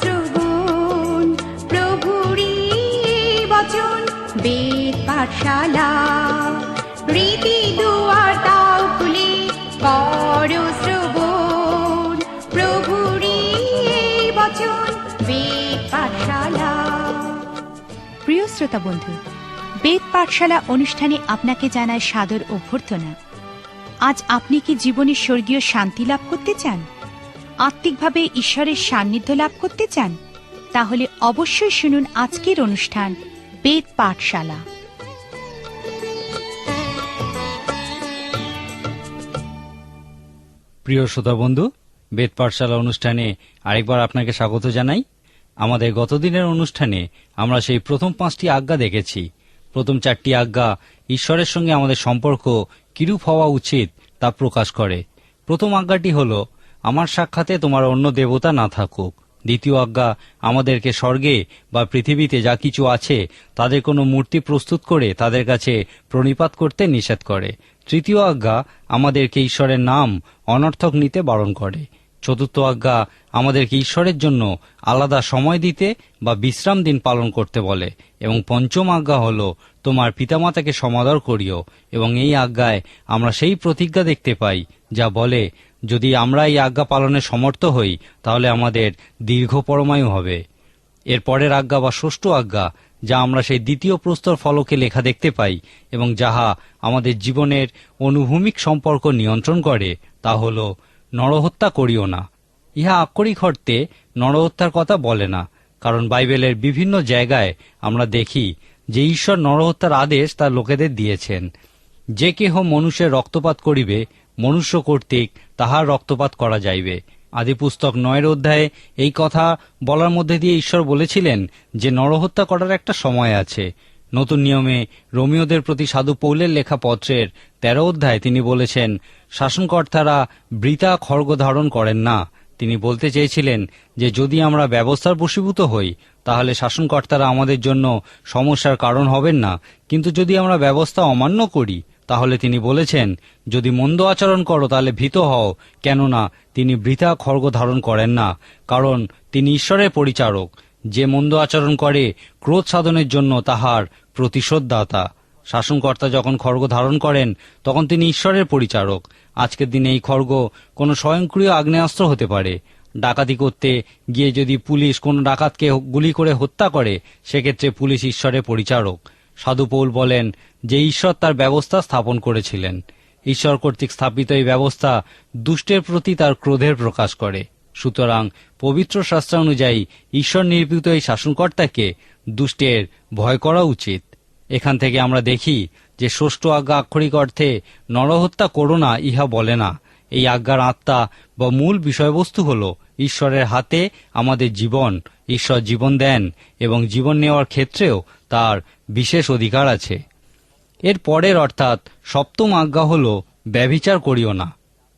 শ্রবণ প্রভুরি বচন, বেদ পাঠশালা। প্রীতি দুয়ার তাও খুলে কর শ্রবণ প্রভুরি বচন, বেদ পাঠশালা। প্রিয় শ্রোতা বন্ধু, বেদ পাঠশালা অনুষ্ঠানে আপনাকে জানায় সাদর অভ্যর্থনা। আজ আপনি কি জীবনে স্বর্গীয় শান্তি লাভ করতে চান? আত্মিকভাবে ঈশ্বরের সান্নিধ্য লাভ করতে চান, তাহলে অবশ্যই শুনুন আজকের অনুষ্ঠান বেদ পাঠশালা। প্রিয় শ্রোতা বন্ধু, বেদ পাঠশালা অনুষ্ঠানে আরেকবার আপনাকে স্বাগত জানাই। আমাদের গতদিনের অনুষ্ঠানে আমরা সেই প্রথম পাঁচটি আজ্ঞা দেখেছি। প্রথম চারটি আজ্ঞা ঈশ্বরের সঙ্গে আমাদের সম্পর্ক কিরূপ হওয়া উচিত তা প্রকাশ করে। প্রথম আজ্ঞাটি হল আমার সাক্ষাতে তোমার অন্য দেবতা না থাকুক। দ্বিতীয় আজ্ঞা, আমাদেরকে স্বর্গে বা পৃথিবীতে যা কিছু আছে, তাদের কোনো মূর্তি প্রস্তুত করে তাদের কাছে প্রণিপাত করতে নিষেধ করে। তৃতীয় আজ্ঞা, আমাদেরকে ঈশ্বরের নাম অনর্থক নিতে বারণ করে। চতুর্থ আজ্ঞা, আমাদেরকে ঈশ্বরের জন্য আলাদা সময় দিতে বা বিশ্রাম দিন পালন করতে বলে। এবং পঞ্চম আজ্ঞা হল, তোমার পিতামাতাকে সমাদর করিও। এবং এই আজ্ঞায় আমরা সেই প্রতিজ্ঞা দেখতে পাই, যা বলে যদি আমরা এই আজ্ঞা পালনে সমর্থ হই, তাহলে আমাদের দীর্ঘ পরমায়ু হবে। এর পরের আজ্ঞা বা ষষ্ঠ আজ্ঞা, যা আমরা সেই দ্বিতীয় প্রস্তর ফলকে লেখা দেখতে পাই এবং যাহা আমাদের জীবনের অনুভূমিক সম্পর্ক নিয়ন্ত্রণ করে, তা হল, নরহত্যা করিও না। ইহা আক্ষরিক অর্থে নরহত্যার কথা বলে না, কারণ বাইবেলের বিভিন্ন জায়গায় আমরা দেখি যে ঈশ্বর নরহত্যার আদেশ তার লোকেদের দিয়েছেন। যে কেহ মনুষ্যের রক্তপাত করিবে মনুষ্য কর্তৃক তাহার রক্তপাত করা যাইবে। আদি পুস্তক নয়ের অধ্যায়ে এই কথা বলার মধ্যে দিয়ে ঈশ্বর বলেছিলেন যে, নরহত্যা করার একটা সময় আছে। নতুন নিয়মে রোমিওদের প্রতি সাধু পৌলের লেখা পত্রের তেরো অধ্যায় তিনি বলেছেন, শাসনকর্তারা বৃতা খর্গ ধারণ করেন না। তিনি বলতে চেয়েছিলেন যে, যদি আমরা ব্যবস্থার বশীভূত হই, তাহলে শাসনকর্তারা আমাদের জন্য সমস্যার কারণ হবেন না। কিন্তু যদি আমরা ব্যবস্থা অমান্য করি তাহলে তিনি বলেছেন, যদি মন্দ আচরণ করো তাহলে ভীত হও, কেননা তিনি বৃথা খর্গ ধারণ করেন না, কারণ তিনি ঈশ্বরের পরিচারক। যে মন্দ আচরণ করে ক্রোধ সাধনের জন্য তাহার প্রতিশোধদাতা। শাসনকর্তা যখন খর্গ ধারণ করেন, তখন তিনি ঈশ্বরের পরিচারক। আজকের দিনে এই খর্গ কোনো স্বয়ংক্রিয় আগ্নেয়াস্ত্র হতে পারে। ডাকাতি করতে গিয়ে যদি পুলিশ কোনো ডাকাতকে গুলি করে হত্যা করে, সেক্ষেত্রে পুলিশ ঈশ্বরের পরিচারক। সাধু পৌল বলেন যে ঈশ্বর তার ব্যবস্থা স্থাপন করেছিলেন। ঈশ্বর কর্তৃক স্থাপিত এই ব্যবস্থা দুষ্টের প্রতি তার ক্রোধের প্রকাশ করে। সুতরাং পবিত্র শাস্ত্র অনুযায়ী ঈশ্বর নির্মিত এই শাসনকর্তাকে দুষ্টের ভয় করা উচিত। এখান থেকে আমরা দেখি যে ষষ্ঠ আজ্ঞা আক্ষরিক অর্থে নরহত্যা করো না ইহা বলে না। এই আজ্ঞার আত্মা বা মূল বিষয়বস্তু হল ঈশ্বরের হাতে আমাদের জীবন ঈশ্বর জীবন দেন এবং জীবন নেওয়ার ক্ষেত্রেও তার বিশেষ অধিকার আছে। এর পরের অর্থাৎ সপ্তম আজ্ঞা হল, ব্যভিচার করিও না।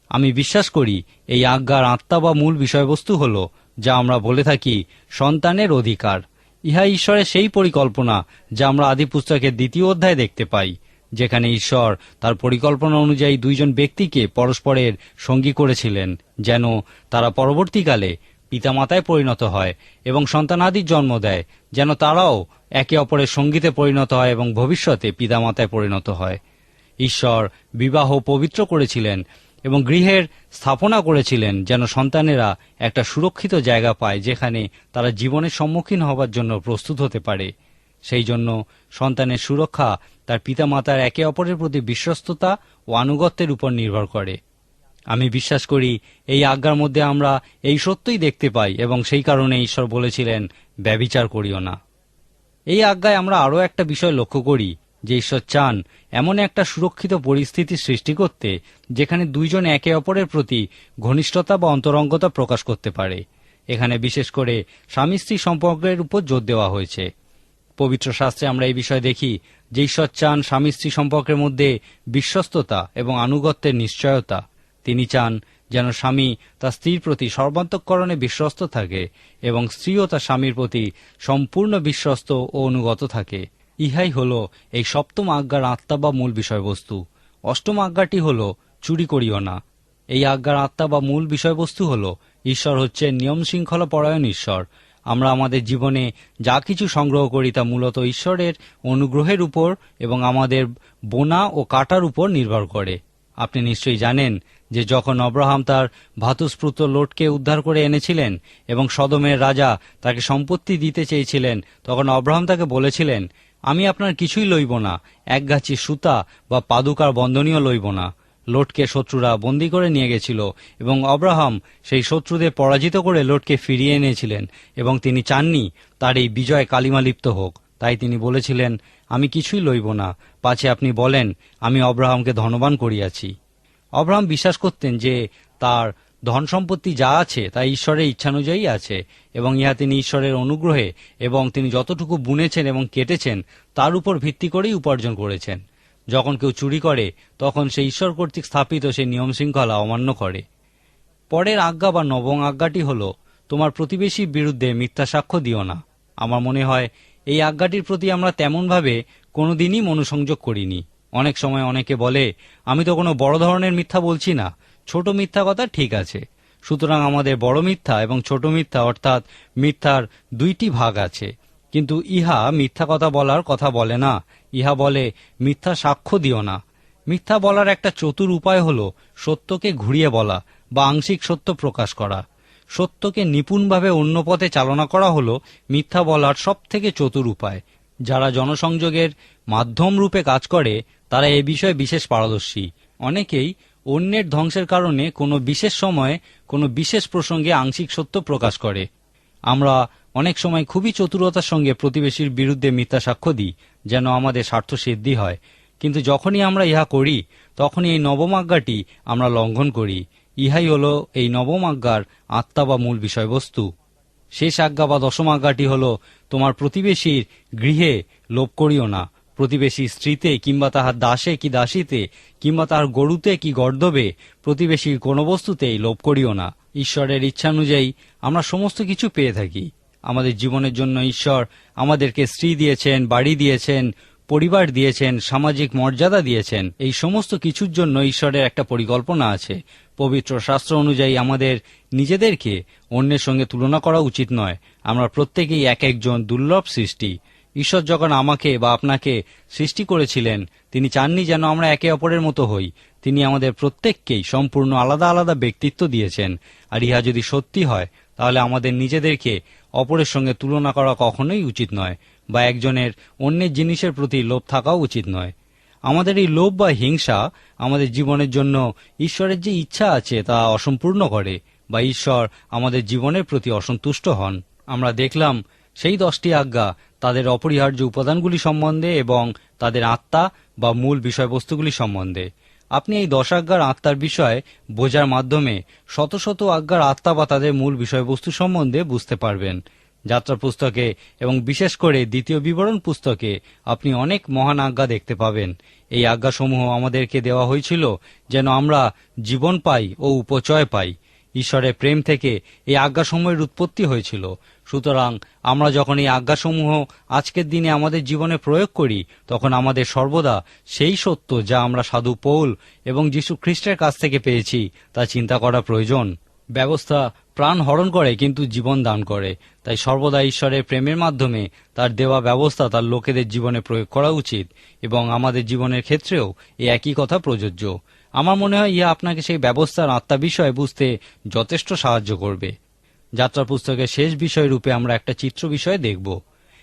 আমি বিশ্বাস করি, এই আজ্ঞার আত্মা বা মূল বিষয়বস্তু হল, যা আমরা বলে থাকি, সন্তানের অধিকার। ইহা ঈশ্বরের সেই পরিকল্পনা, যা আমরা আদি পুস্তকের দ্বিতীয় অধ্যায় দেখতে পাই, যেখানে ঈশ্বর তার পরিকল্পনা অনুযায়ী দুইজন ব্যক্তিকে পরস্পরের সঙ্গী করেছিলেন, যেন তারা পরবর্তীকালে পিতামাতায় পরিণত হয় এবং সন্তানাদির জন্ম দেয়, যেন তারাও একে অপরের সঙ্গীতে পরিণত হয় এবং ভবিষ্যতে পিতামাতায় পরিণত হয়। ঈশ্বর বিবাহ পবিত্র করেছিলেন এবং গৃহের স্থাপনা করেছিলেন, যেন সন্তানেরা একটা সুরক্ষিত জায়গা পায় যেখানে তারা জীবনের সম্মুখীন হবার জন্য প্রস্তুত হতে পারে। সেই জন্য সন্তানের সুরক্ষা তার পিতামাতার একে অপরের প্রতি বিশ্বস্ততা ও আনুগত্যের উপর নির্ভর করে। আমি বিশ্বাস করি এই আজ্ঞার মধ্যে আমরা এই সত্যই দেখতে পাই এবং সেই কারণে ঈশ্বর বলেছিলেন ব্যবিচার করিও না। এই আজ্ঞায় আমরা আরও একটা বিষয় লক্ষ্য করি, যে ঈশ্বর চান এমন একটা সুরক্ষিত পরিস্থিতি সৃষ্টি করতে, যেখানে দুইজন একে অপরের প্রতি ঘনিষ্ঠতা বা অন্তরঙ্গতা প্রকাশ করতে পারে। এখানে বিশেষ করে স্বামী স্ত্রী সম্পর্কের উপর জোর দেওয়া হয়েছে। পবিত্র শাস্ত্রে আমরা এই বিষয় দেখি যে ঈশ্বর চান স্বামী স্ত্রী সম্পর্কের মধ্যে বিশ্বস্ততা এবং আনুগত্যের নিশ্চয়তা। তিনি চান যেন স্বামী তার স্ত্রীর প্রতি সর্বান্তকরণে বিশ্বস্ত থাকে এবং স্ত্রীও তার স্বামীর প্রতি সম্পূর্ণ বিশ্বস্ত ও অনুগত থাকে। ইহাই হল এই সপ্তম আজ্ঞার আত্মা বা মূল বিষয়বস্তু। অষ্টম আজ্ঞাটি হল, চুরি করিও না। এই আজ্ঞার আত্মা বা মূল বিষয়বস্তু হল, ঈশ্বর হচ্ছে নিয়ম শৃঙ্খলা পরায়ণ ঈশ্বর। আমরা আমাদের জীবনে যা কিছু সংগ্রহ করি তা মূলত ঈশ্বরের অনুগ্রহের উপর এবং আমাদের বোনা ও কাটার উপর নির্ভর করে। আপনি নিশ্চয়ই জানেন যে যখন অব্রাহাম তার ভাতুস্পৃত লোটকে উদ্ধার করে এনেছিলেন এবং সদমের রাজা তাকে সম্পত্তি দিতে চেয়েছিলেন, তখন অব্রাহাম তাকে বলেছিলেন, আমি আপনার কিছুই লইব না, এক গাছি সুতা বা পাদুকার বন্ধনীয় লইব না। লোটকে শত্রুরা বন্দি করে নিয়ে গেছিল এবং অব্রাহাম সেই শত্রুদের পরাজিত করে লোটকে ফিরিয়ে এনেছিলেন এবং তিনি চাননি, তার এই বিজয় কালিমালিপ্ত হোক। তাই তিনি বলেছিলেন, আমি কিছুই লইব না। পাছে আপনি বলেন, আমি অব্রাহামকে ধনবান করিয়াছি। অব্রাহাম বিশ্বাস করতেন যে তার ধন সম্পত্তি যা আছে তা ঈশ্বরের ইচ্ছানুযায়ী আছে এবং ইহা তিনি ঈশ্বরের অনুগ্রহে এবং তিনি যতটুকু বুনেছেন এবং কেটেছেন তার উপর ভিত্তি করেই উপার্জন করেছেন। যখন কেউ চুরি করে, তখন সে ঈশ্বর কর্তৃক স্থাপিত সেই নিয়ম শৃঙ্খলা অমান্য করে। পরের আজ্ঞা বা নবম আজ্ঞাটি হল, তোমার প্রতিবেশীর বিরুদ্ধে মিথ্যা সাক্ষ্য দিও না। আমার মনে হয়, এই আজ্ঞাটির প্রতি আমরা তেমনভাবে কোনোদিনই মনোসংযোগ করিনি। অনেক সময় অনেকে বলে, আমি তো কোনো বড় ধরনের মিথ্যা বলছি না। ছোট মিথ্যা কথা ঠিক আছে। সুতরাং আমাদের বড় মিথ্যা এবং ছোট মিথ্যা অর্থাৎ মিথ্যার দুইটি ভাগ আছে। কিন্তু ইহা মিথ্যা কথা বলার কথা বলে না। ইহা বলে, মিথ্যা সাক্ষ্য দিও না। মিথ্যা বলার একটা চতুর উপায় হল সত্যকে ঘুরিয়ে বলা বা আংশিক সত্য প্রকাশ করা। সত্যকে নিপুণভাবে অন্য পথে চালনা করা হল মিথ্যা বলার সব থেকে চতুর উপায়। যারা জনসংযোগের মাধ্যম রূপে কাজ করে তারা এ বিষয়ে বিশেষ পারদর্শী। অনেকেই অন্যের ধ্বংসের কারণে কোনো বিশেষ সময়ে কোনো বিশেষ প্রসঙ্গে আংশিক সত্য প্রকাশ করে। আমরা অনেক সময় খুবই চতুরতার সঙ্গে প্রতিবেশীর বিরুদ্ধে মিথ্যা সাক্ষ্য দিই, যেন আমাদের স্বার্থ সিদ্ধি হয়। কিন্তু যখনই আমরা ইহা করি, তখনই এই নবম আজ্ঞাটি আমরা লঙ্ঘন করি। ইহাই হল এই নবম আজ্ঞার আত্মা বা মূল বিষয়বস্তু। শেষ আজ্ঞা বা দশম আজ্ঞাটি হল, তোমার প্রতিবেশীর গৃহে লোভ করিও না। প্রতিবেশী স্ত্রীতে কিংবা তাহার দাসে কি দাসীতে, কিংবা তাহার গরুতে কি গর্দবে, প্রতিবেশীর কোনো বস্তুতেই লোভ করিও না। ঈশ্বরের ইচ্ছানুযায়ী আমরা সমস্ত কিছু পেয়ে থাকি। আমাদের জীবনের জন্য ঈশ্বর আমাদেরকে স্ত্রী দিয়েছেন, বাড়ি দিয়েছেন, পরিবার দিয়েছেন, সামাজিক মর্যাদা দিয়েছেন। এই সমস্ত কিছুর জন্য ঈশ্বরের একটা পরিকল্পনা আছে। পবিত্র শাস্ত্র অনুযায়ী আমাদের নিজেদেরকে অন্যের সঙ্গে তুলনা করা উচিত নয়। আমরা প্রত্যেকেই এক একজন দুর্লভ সৃষ্টি। ঈশ্বর যখন আমাকে বা আপনাকে সৃষ্টি করেছিলেন, তিনি চাননি যেন আমরা একে অপরের মতো হই। তিনি আমাদের প্রত্যেককেই সম্পূর্ণ আলাদা আলাদা ব্যক্তিত্ব দিয়েছেন। আর ইহা যদি সত্যি হয়, তাহলে আমাদের নিজেদেরকে অপরের সঙ্গে তুলনা করা কখনোই উচিত নয়, বা একজনের অন্যের জিনিসের প্রতি লোভ থাকাও উচিত নয়। আমাদের এই লোভ বা হিংসা আমাদের জীবনের জন্য ঈশ্বরের যে ইচ্ছা আছে তা অসম্পূর্ণ করে, বা ঈশ্বর আমাদের জীবনের প্রতি অসন্তুষ্ট হন। আমরা দেখলাম সেই দশটি আজ্ঞা তাদের অপরিহার্য উপাদানগুলি সম্বন্ধে এবং তাদের আত্মা বা মূল বিষয়বস্তুগুলি সম্বন্ধে। আপনি এই দশ আজ্ঞার আত্মার বিষয়ে বোঝার মাধ্যমে শত শত আজ্ঞার আত্মা বা তাদের মূল বিষয়বস্তু সম্বন্ধে বুঝতে পারবেন। যাত্রা পুস্তকে এবং বিশেষ করে দ্বিতীয় বিবরণ পুস্তকে আপনি অনেক মহান আজ্ঞা দেখতে পাবেন। এই আজ্ঞাসমূহ আমাদেরকে দেওয়া হয়েছিল যেন আমরা জীবন পাই ও উপচয় পাই। ঈশ্বরের প্রেম থেকে এই আজ্ঞাসমূহের উৎপত্তি হয়েছিল। সুতরাং আমরা যখন এই আজ্ঞাসমূহ আজকের দিনে আমাদের জীবনে প্রয়োগ করি, তখন আমাদের সর্বদা সেই সত্য যা আমরা সাধু পৌল এবং যীশু খ্রিস্টের কাছ থেকে পেয়েছি, তা চিন্তা করা প্রয়োজন। ব্যবস্থা প্রাণ হরণ করে, কিন্তু জীবন দান করে। তাই সর্বদা ঈশ্বরের প্রেমের মাধ্যমে তার দেওয়া ব্যবস্থা তার লোকেদের জীবনে প্রয়োগ করা উচিত এবং আমাদের জীবনের ক্ষেত্রেও এই একই কথা প্রযোজ্য। আমার মনে হয় ইহা আপনাকে সেই ব্যবস্থার আত্মা বিষয়ে বুঝতে যথেষ্ট সাহায্য করবে। যাত্রা পুস্তকের শেষ বিষয় রূপে আমরা একটা চিত্র বিষয়ে দেখব।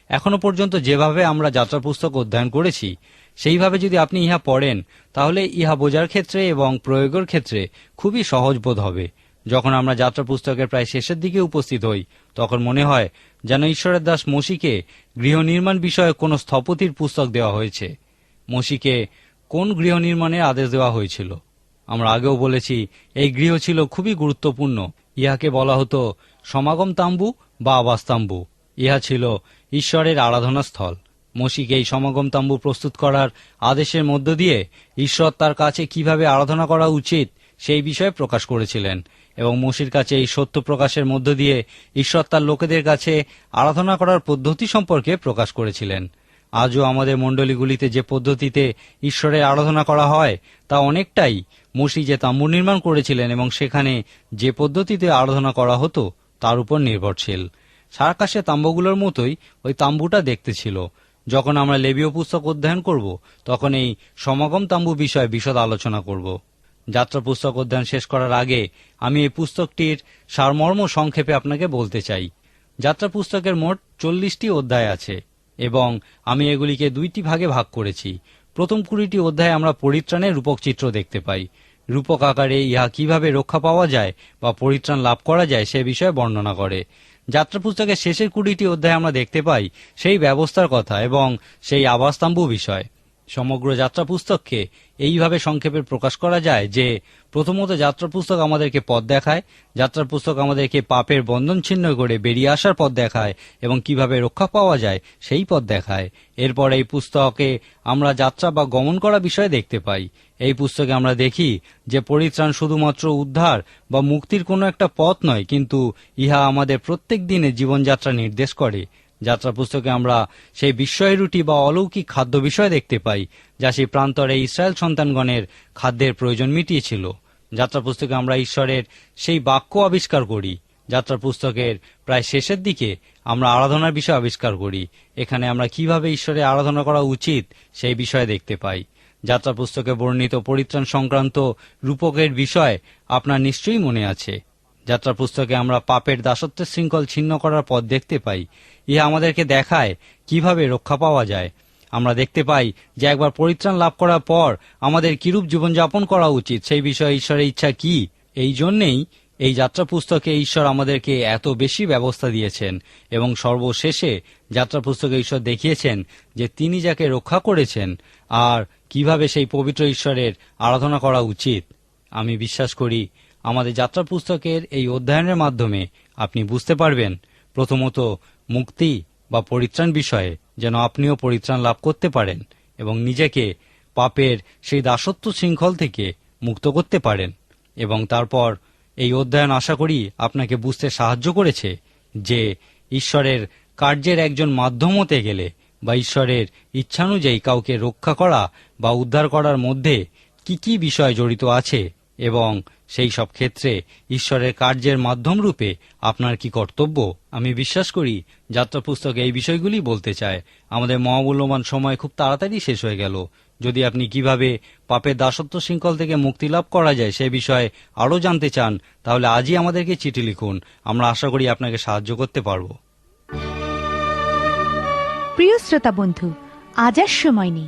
এখনও পর্যন্ত যেভাবে আমরা যাত্রা পুস্তক অধ্যয়ন করেছি, সেইভাবে যদি আপনি ইহা পড়েন, তাহলে ইহা বোঝার ক্ষেত্রে এবং প্রয়োগের ক্ষেত্রে খুবই সহজ বোধ হবে। যখন আমরা যাত্রা পুস্তকের প্রায় শেষের দিকে উপস্থিত হই, তখন মনে হয় যেন ঈশ্বরের দাস মসিকে গৃহ নির্মাণ বিষয়ে কোনো স্থপতির পুস্তক দেওয়া হয়েছে। মসিকে কোন গৃহ নির্মাণের আদেশ দেওয়া হয়েছিল? আমরা আগেও বলেছি, এই গৃহ ছিল খুবই গুরুত্বপূর্ণ। ইহাকে বলা হতো সমাগম তাম্বু বা আবাস তাম্বু। ইহা ছিল ঈশ্বরের আরাধনা স্থল। মসিকে এই সমাগম তাম্বু প্রস্তুত করার আদেশের মধ্য দিয়ে ঈশ্বর তার কাছে কীভাবে আরাধনা করা উচিত সেই বিষয়ে প্রকাশ করেছিলেন এবং মসির কাছে এই সত্য প্রকাশের মধ্য দিয়ে ঈশ্বর তার লোকেদের কাছে আরাধনা করার পদ্ধতি সম্পর্কে প্রকাশ করেছিলেন। আজও আমাদের মণ্ডলীগুলিতে যে পদ্ধতিতে ঈশ্বরের আরাধনা করা হয়, তা অনেকটাই মসি যে তাম্বু নির্মাণ করেছিলেন এবং সেখানে যে পদ্ধতিতে আরাধনা করা হতো, তার উপর নির্ভরশীল। সারাকাশে তাম্বুগুলোর মতোই ওই তাম্বুটা দেখতে ছিল। যখন আমরা লেবীয় পুস্তক অধ্যয়ন করব, তখন এই সমাগম তাম্বু বিষয়ে বিশদ আলোচনা করব। যাত্রা পুস্তক অধ্যয়ন শেষ করার আগে আমি এই পুস্তকটির সারমর্ম সংক্ষেপে আপনাকে বলতে চাই। যাত্রা পুস্তকের মোট চল্লিশটি অধ্যায় আছে। এবং আমি এগুলিকে দুইটি ভাগে ভাগ করেছি। প্রথম কুড়িটি অধ্যায়ে আমরা পরিত্রাণের রূপক চিত্র দেখতে পাই। রূপক আকারে ইহা কীভাবে রক্ষা পাওয়া যায় বা পরিত্রাণ লাভ করা যায় সে বিষয়ে বর্ণনা করে। যাত্রা পুস্তকের শেষের কুড়িটি অধ্যায়ে আমরা দেখতে পাই সেই ব্যবস্থার কথা এবং সেই আবাসতাম্বু বিষয়। সমগ্র যাত্রা পুস্তককে এইভাবে সংক্ষেপে প্রকাশ করা যায় যে, প্রথমত যাত্রা পুস্তক আমাদেরকে পথ দেখায় যাত্রা পুস্তক আমাদেরকে পাপের বন্ধন ছিন্ন করে বেরিয়ে আসার পথ দেখায় এবং কীভাবে রক্ষা পাওয়া যায় সেই পথ দেখায়। এরপর এই পুস্তকে আমরা যাত্রা বা গমন করা বিষয়ে দেখতে পাই। এই পুস্তকে আমরা দেখি যে, পরিত্রাণ শুধুমাত্র উদ্ধার বা মুক্তির কোনো একটা পথ নয়, কিন্তু ইহা আমাদের প্রত্যেক দিনে জীবনযাত্রা নির্দেশ করে। যাত্রা পুস্তকে আমরা সেই বিস্ময় রুটি বা অলৌকিক খাদ্য বিষয় দেখতে পাই, যা সেই প্রান্তরে ইসরায়েল সন্তানগণের খাদ্যের প্রয়োজন মিটিয়েছিল। যাত্রা পুস্তকে আমরা ঈশ্বরের সেই বাক্য আবিষ্কার করি। যাত্রা পুস্তকের প্রায় শেষের দিকে আমরা আরাধনার বিষয় আবিষ্কার করি। এখানে আমরা কীভাবে ঈশ্বরের আরাধনা করা উচিত সেই বিষয়ে দেখতে পাই। যাত্রা পুস্তকে বর্ণিত পরিত্রাণ সংক্রান্ত রূপকের বিষয় আপনার নিশ্চয়ই মনে আছে। যাত্রা পুস্তকে আমরা পাপের দাসত্বের শৃঙ্খল ছিন্ন করার পথ দেখতে পাই। ইহা আমাদেরকে দেখায় কীভাবে রক্ষা পাওয়া যায়। আমরা দেখতে পাই যে একবার পরিত্রাণ লাভ করার পর আমাদের কিরূপ জীবনযাপন করা উচিত, সেই বিষয়ে ঈশ্বরের ইচ্ছা কি? এই জন্যেই এই যাত্রা পুস্তকে ঈশ্বর আমাদেরকে এত বেশি ব্যবস্থা দিয়েছেন এবং সর্বশেষে যাত্রা পুস্তকে ঈশ্বর দেখিয়েছেন যে তিনি যাকে রক্ষা করেছেন আর কীভাবে সেই পবিত্র ঈশ্বরের আরাধনা করা উচিত। আমি বিশ্বাস করি আমাদের যাত্রা পুস্তকের এই অধ্যয়নের মাধ্যমে আপনি বুঝতে পারবেন। প্রথমত মুক্তি বা পরিত্রাণ বিষয়ে যেন আপনিও পরিত্রাণ লাভ করতে পারেন এবং নিজেকে পাপের সেই দাসত্ব শৃঙ্খল থেকে মুক্ত করতে পারেন এবং তারপর এই অধ্যয়ন আশা করি আপনাকে বুঝতে সাহায্য করেছে যে ঈশ্বরের কার্যের একজন মাধ্যম হতে গেলে বা ঈশ্বরের ইচ্ছানুযায়ী কাউকে রক্ষা করা বা উদ্ধার করার মধ্যে কি কি বিষয় জড়িত আছে এবং সেই সব ক্ষেত্রে ঈশ্বরের কার্যের মাধ্যম রূপে আপনার কি কর্তব্য? আমি বিশ্বাস করি যাত্রা পুস্তক এই বিষয়গুলি বলতে চায়। আমাদের মহামূল্যবান সময় খুব তাড়াতাড়ি শেষ হয়ে গেল। যদি আপনি কীভাবে পাপের দাসত্ব শৃঙ্খল থেকে মুক্তি লাভ করা যায় সে বিষয়ে আরও জানতে চান, তাহলে আজই আমাদেরকে চিঠি লিখুন। আমরা আশা করি আপনাকে সাহায্য করতে পারব। প্রিয় শ্রোতা বন্ধু, আজ আর সময় নেই।